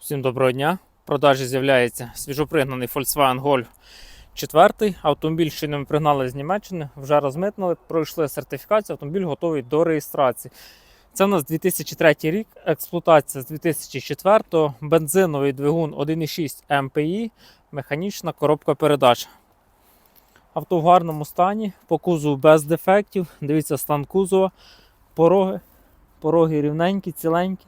Всім доброго дня. В продажі з'являється свіжопригнаний Volkswagen Golf 4. Автомобіль щойно ми пригнали з Німеччини, вже розмитнили, пройшли сертифікацію, автомобіль готовий до реєстрації. Це у нас 2003 рік, експлуатація з 2004, бензиновий двигун 1,6 МПІ, механічна коробка передач. Авто в гарному стані, по кузову без дефектів. Дивіться стан кузова, пороги, пороги рівненькі, ціленькі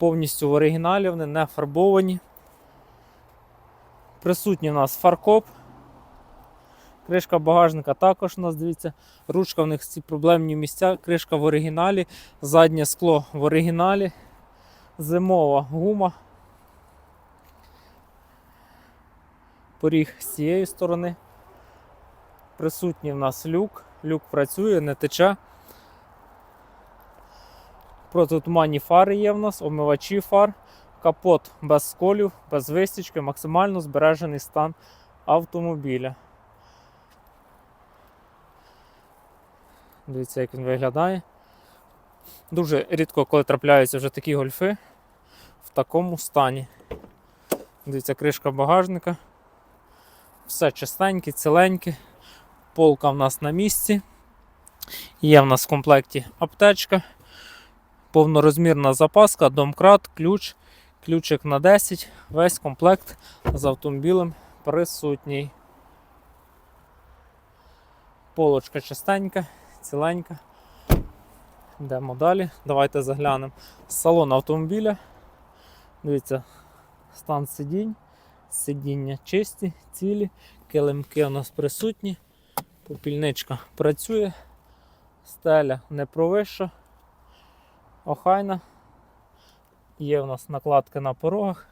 повністю в оригіналі, вони не фарбовані. Присутній у нас фаркоп. Кришка багажника також у нас, дивіться, ручка в них ці проблемні місця, кришка в оригіналі, заднє скло в оригіналі, зимова гума. Поріг з цієї сторони. Присутній в нас люк. Люк працює, не тече. Протитуманні фари є в нас, омивачі фар, капот без сколів, без вистічки, максимально збережений стан автомобіля. Дивіться, як він виглядає. Дуже рідко, коли трапляються вже такі гольфи в такому стані. Дивіться, кришка багажника. Все чистеньке, ціленьке. Полка в нас на місці. Є в нас в комплекті аптечка повнорозмірна запаска, домкрат, ключ, ключик на 10, весь комплект з автомобілем присутній. Полочка чистенька, ціленька. Йдемо далі. Давайте заглянемо. Салон автомобіля. Дивіться, стан сидінь, сидіння чисті, цілі, килимки у нас присутні, попільничка працює, стеля не провища охайна. Є у нас накладки на порогах,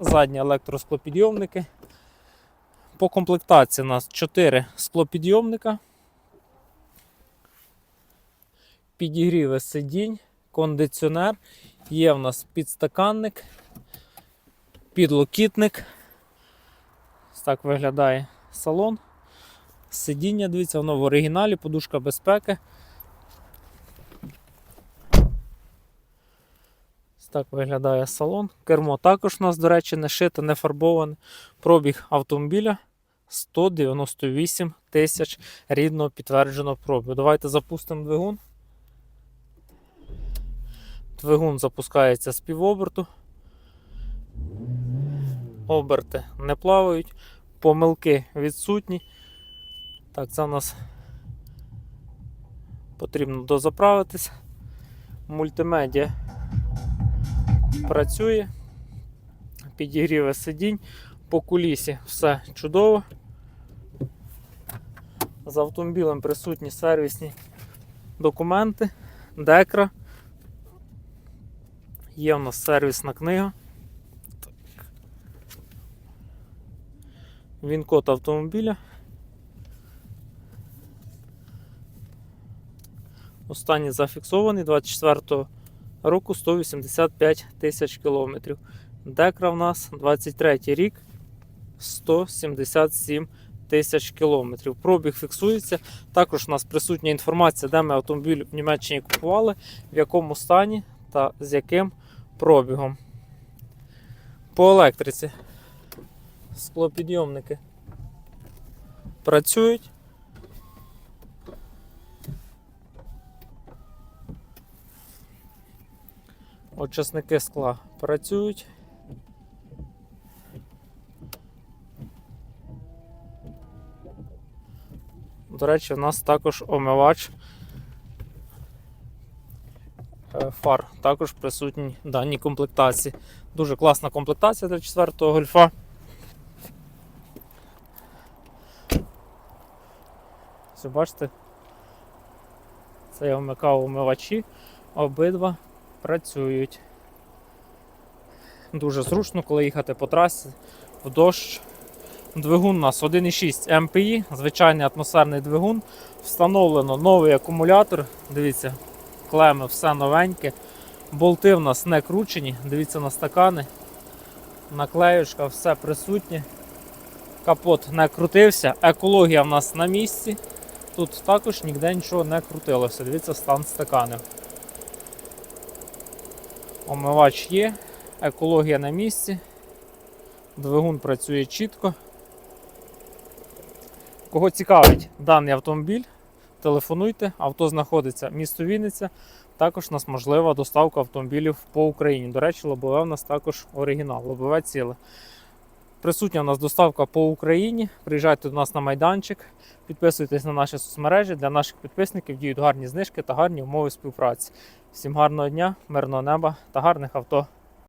задні електросклопідйомники. По комплектації у нас 4 склопідйомника, підігріви сидінь, кондиціонер, є в нас підстаканник, підлокітник. Так виглядає салон. Сидіння, дивіться, воно в оригіналі, подушка безпеки. Так виглядає салон. Кермо також у нас, до речі, не шите, не фарбоване. Пробіг автомобіля 198 тисяч рідного підтвердженого пробігу. Давайте запустимо двигун. Двигун запускається з півоберту. Оберти не плавають, помилки відсутні. Так, це у нас потрібно дозаправитись. Мультимедіа працює, підігріве сидінь, по кулісі все чудово. З автомобілем присутні сервісні документи, декра. Є у нас сервісна книга. Він код автомобіля. Останній зафіксований 24 року 185 тисяч кілометрів. Декра в нас 23 рік 177 тисяч кілометрів. Пробіг фіксується. Також у нас присутня інформація, де ми автомобіль в Німеччині купували, в якому стані та з яким пробігом. По електриці склопідйомники працюють. Очисники скла працюють. До речі, у нас також омивач е, фар, також присутній в даній комплектації. Дуже класна комплектація для 4-го гольфа. Все, бачите, це я вмикав омивачі, обидва працюють. Дуже зручно, коли їхати по трасі в дощ. Двигун у нас 1,6 МПІ, звичайний атмосферний двигун. Встановлено новий акумулятор. Дивіться, клеми, все новеньке. Болти в нас не кручені, дивіться на стакани. Наклеюшка, все присутнє. Капот не крутився, екологія в нас на місці. Тут також ніде нічого не крутилося. Дивіться стан стаканів. Омивач є, екологія на місці. Двигун працює чітко. Кого цікавить даний автомобіль, телефонуйте. Авто знаходиться місто Вінниця. Також у нас можлива доставка автомобілів по Україні. До речі, лобове у нас також оригінал, лобове ціле. Присутня у нас доставка по Україні. Приїжджайте до нас на майданчик, підписуйтесь на наші соцмережі. Для наших підписників діють гарні знижки та гарні умови співпраці. Всім гарного дня, мирного неба та гарних авто